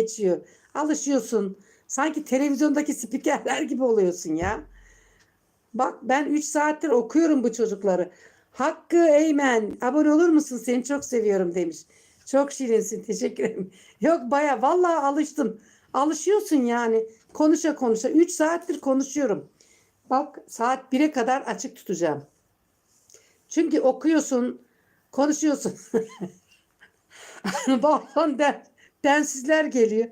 geçiyor. Alışıyorsun. Sanki televizyondaki spikerler gibi oluyorsun ya. Bak ben 3 saattir okuyorum bu çocukları. Hakkı Eymen abone olur musun? Seni çok seviyorum demiş. Çok şirinsin teşekkür ederim. Yok baya vallahi alıştım. Alışıyorsun yani. Konuşa konuşa. 3 saattir konuşuyorum. Bak saat 1'e kadar açık tutacağım. Çünkü okuyorsun, konuşuyorsun. Bazen den, densizler geliyor.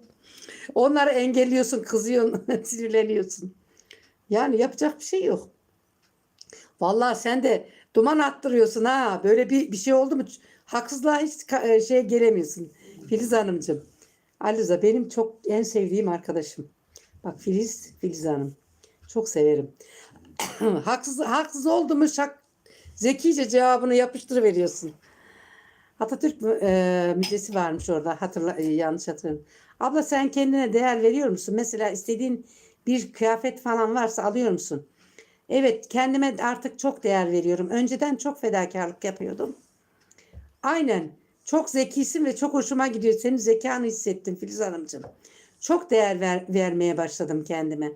Onları engelliyorsun, kızıyorsun, sinirleniyorsun. Yani yapacak bir şey yok. Vallahi sen de duman attırıyorsun ha. Böyle bir bir şey oldu mu haksızlığa hiç e, şey gelemiyorsun. Filiz Hanımcığım. Aliza benim çok en sevdiğim arkadaşım. Bak Filiz, Filiz Hanım. Çok severim. haksız haksız oldu mu şak zekice cevabını yapıştırıveriyorsun. Atatürk e, müzesi varmış orada. Hatırla e, yanlış hatırlıyorum. Abla sen kendine değer veriyor musun? Mesela istediğin bir kıyafet falan varsa alıyor musun? Evet, kendime artık çok değer veriyorum. Önceden çok fedakarlık yapıyordum. Aynen. Çok zekisin ve çok hoşuma gidiyor. Senin zekanı hissettim Filiz Hanımcığım. Çok değer ver- vermeye başladım kendime.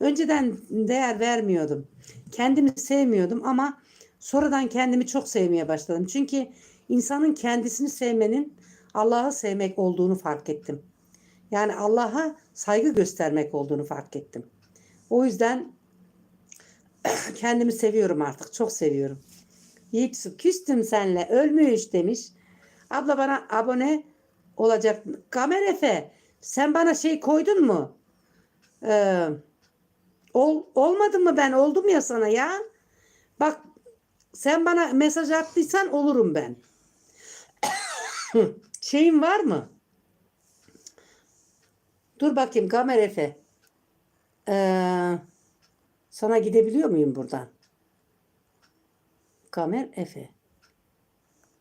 Önceden değer vermiyordum. Kendimi sevmiyordum ama sonradan kendimi çok sevmeye başladım. Çünkü insanın kendisini sevmenin Allah'ı sevmek olduğunu fark ettim. Yani Allah'a saygı göstermek olduğunu fark ettim. O yüzden kendimi seviyorum artık. Çok seviyorum. Yiğit küstüm senle ölmüş demiş. Abla bana abone olacak. Kamer Efe sen bana şey koydun mu? Ee, ol, olmadı mı ben oldum ya sana ya. Bak sen bana mesaj attıysan olurum ben. Şeyin var mı? Dur bakayım Kamer Efe. Ee, sana gidebiliyor muyum buradan? Kamer Efe.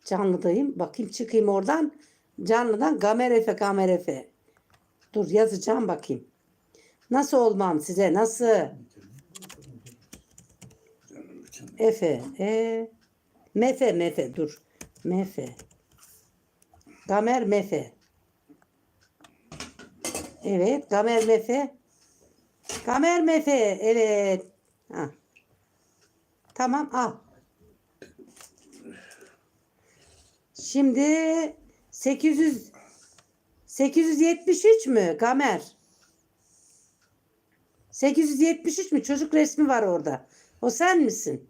Canlıdayım. Bakayım çıkayım oradan. Canlıdan Gamer Efe, Gamer Efe. Dur yazacağım bakayım. Nasıl olmam size? Nasıl? Efe. E, Mefe, Mefe. Dur. Mefe. Gamer Mefe. Evet. Gamer Mefe. Gamer Mefe. Evet. Ha. Tamam al. Şimdi 800 873 mü Gamer? 873 mü? Çocuk resmi var orada. O sen misin?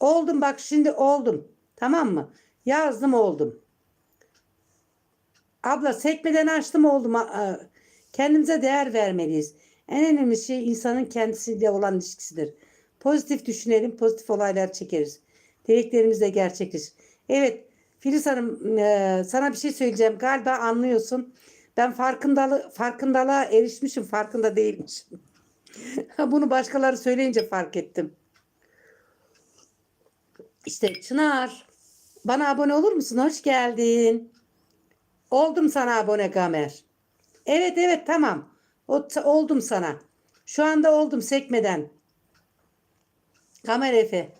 Oldum bak şimdi oldum. Tamam mı? Yazdım oldum. Abla sekmeden açtım oldum. Kendimize değer vermeliyiz. En önemli şey insanın kendisiyle olan ilişkisidir. Pozitif düşünelim, pozitif olaylar çekeriz. Dileklerimiz de gerçekleşir. Evet, Filiz Hanım e, sana bir şey söyleyeceğim. Galiba anlıyorsun. Ben farkındalı, farkındalığa erişmişim, farkında değilmişim. Bunu başkaları söyleyince fark ettim. İşte Çınar, bana abone olur musun? Hoş geldin. Oldum sana abone Gamer. Evet evet tamam. O, oldum sana. Şu anda oldum sekmeden. Kamer Efe.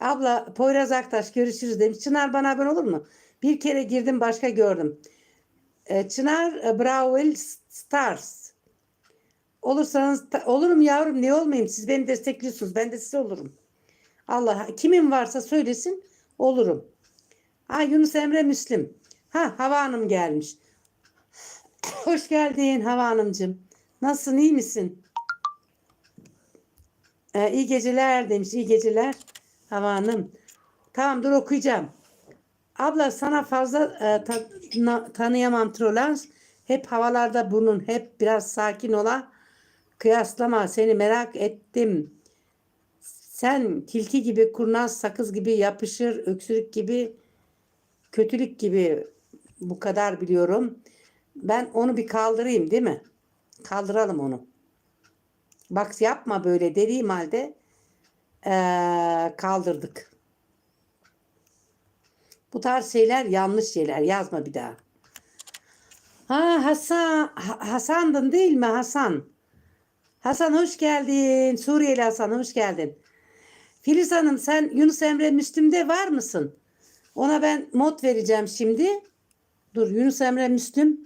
Abla Poyraz Aktaş görüşürüz demiş. Çınar bana abone olur mu? Bir kere girdim başka gördüm. Ee, Çınar e, Stars. Olursanız olurum yavrum niye olmayayım? Siz beni destekliyorsunuz. Ben de size olurum. Allah kimin varsa söylesin olurum. Ha Yunus Emre Müslim. Ha Hava Hanım gelmiş. Hoş geldin Hava Hanımcığım. Nasılsın iyi misin? Ee, iyi geceler demiş. İyi geceler Hava Hanım. Tamam dur okuyacağım. Abla sana fazla e, ta- na- tanıyamam Trolans. Hep havalarda burnun. Hep biraz sakin ola. Kıyaslama seni merak ettim. Sen tilki gibi kurnaz sakız gibi yapışır öksürük gibi kötülük gibi bu kadar biliyorum. Ben onu bir kaldırayım değil mi? Kaldıralım onu. Bak yapma böyle dediğim halde eee, kaldırdık. Bu tarz şeyler yanlış şeyler. Yazma bir daha. Ha Hasan, Ha- Hasan'dın değil mi Hasan? Hasan hoş geldin. Suriyeli Hasan hoş geldin. Filiz Hanım sen Yunus Emre Müslüm'de var mısın? Ona ben mod vereceğim şimdi. Dur Yunus Emre Müslüm.